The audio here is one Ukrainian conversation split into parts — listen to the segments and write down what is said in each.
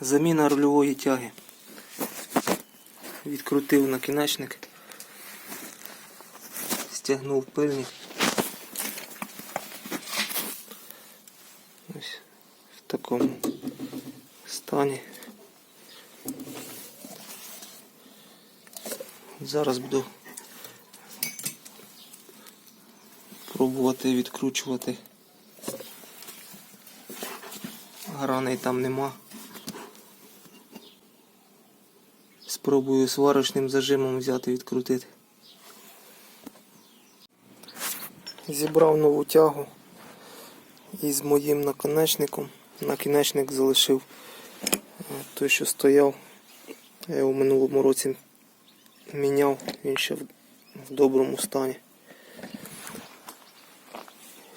Заміна рульової тяги. Відкрутив накінечник. Стягнув пильник. Ось в такому стані. Зараз буду пробувати відкручувати. Граней там нема. Спробую сварочним зажимом взяти відкрутити. Зібрав нову тягу із моїм наконечником. Накінечник залишив е, той, що стояв. Я його в минулому році міняв, він ще в доброму стані.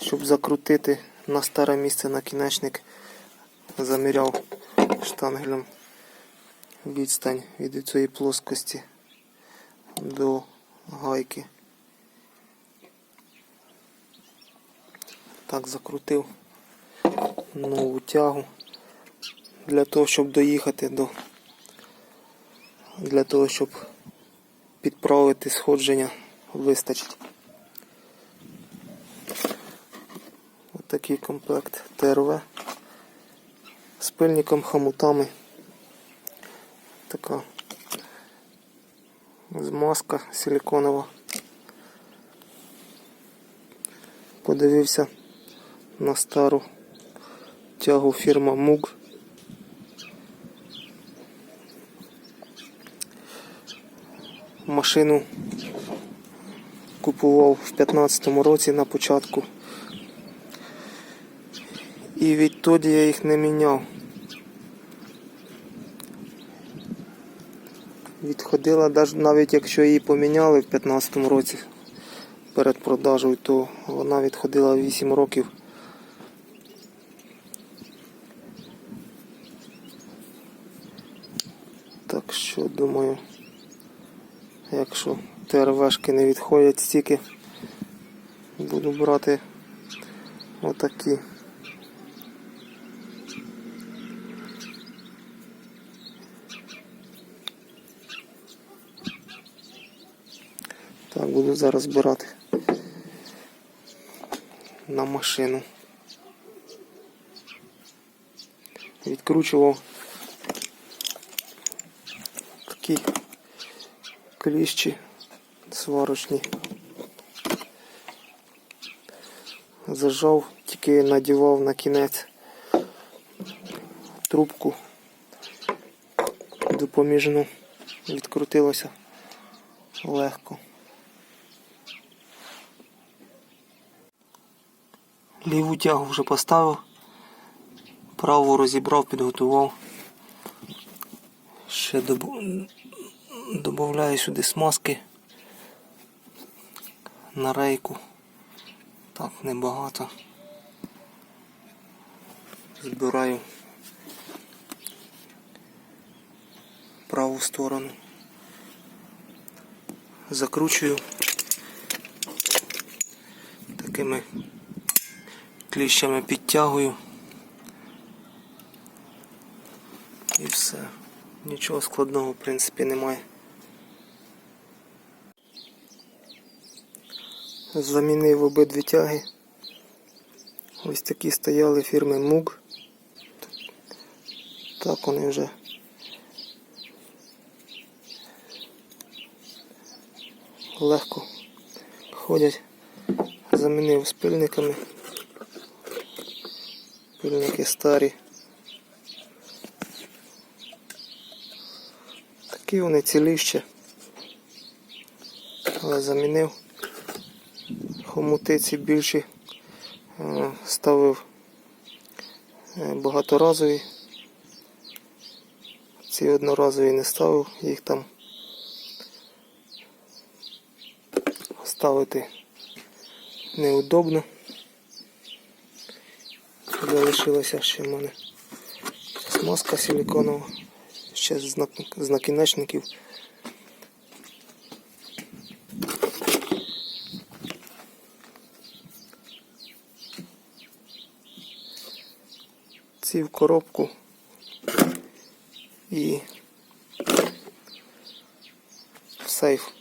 Щоб закрутити на старе місце накінечник, заміряв штангелем відстань від цієї плоскості до гайки. Так закрутив нову тягу для того, щоб доїхати до для того, щоб підправити сходження вистачить. Ось такий комплект ТРВ з пильником, хомутами. Така змазка силиконова. Подивився на стару тягу фірма Муг. Машину купував в 15-му році на початку. І відтоді я їх не міняв. Відходила навіть якщо її поміняли в 15-му році перед продажею, то вона відходила 8 років. Так що думаю, якщо ТРВшки не відходять стільки, буду брати отакі. Так, буду зараз збирати на машину. Відкручував такі кліщі сварочні. Зажав, тільки надівав на кінець трубку допоміжну. Відкрутилося легко. Ліву тягу вже поставив, праву розібрав, підготував. Ще додаю сюди смазки на рейку. Так, небагато. Збираю праву сторону. Закручую такими кліщами підтягую. І все. Нічого складного в принципі немає. Замінив обидві тяги. Ось такі стояли фірми Муг. Так вони вже легко ходять. Замінив з пильниками. Пильники старі. Такі вони ціліще. Але замінив. Хомути ці більші е, ставив е, багаторазові. Ці одноразові не ставив, їх там ставити неудобно. Залишилася ще в мене смазка силиконова, ще з накінечників. Ці в коробку і в сейф.